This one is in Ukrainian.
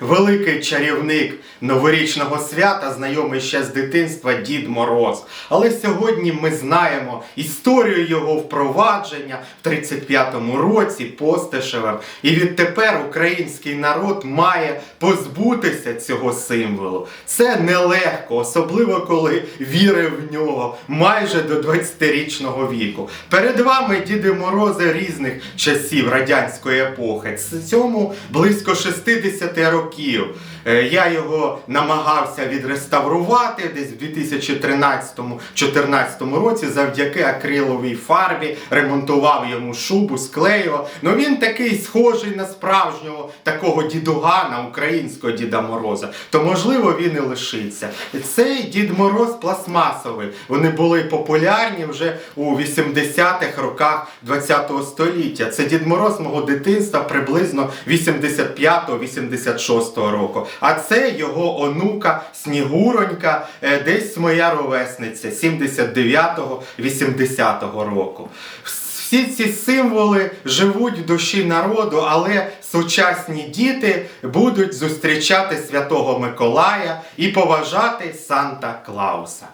Великий чарівник новорічного свята, знайомий ще з дитинства Дід Мороз. Але сьогодні ми знаємо історію його впровадження в 35-му році Постишевем. І відтепер український народ має позбутися цього символу. Це нелегко, особливо коли вірив в нього майже до 20-річного віку. Перед вами Діди Морози різних часів радянської епохи. Цьому близько 60 років. Е, Я його намагався відреставрувати десь в 2013-2014 році завдяки акриловій фарбі, ремонтував йому шубу, склеював. Ну він такий схожий на справжнього такого дідугана, українського Діда Мороза. То можливо він і лишиться. Цей Дід Мороз пластмасовий. Вони були популярні вже у 80-х роках ХХ століття. Це Дід Мороз мого дитинства приблизно 85-86 року. А це його онука Снігуронька, е, десь моя ровесниця 79-80 року. Всі ці символи живуть в душі народу, але сучасні діти будуть зустрічати Святого Миколая і поважати Санта Клауса.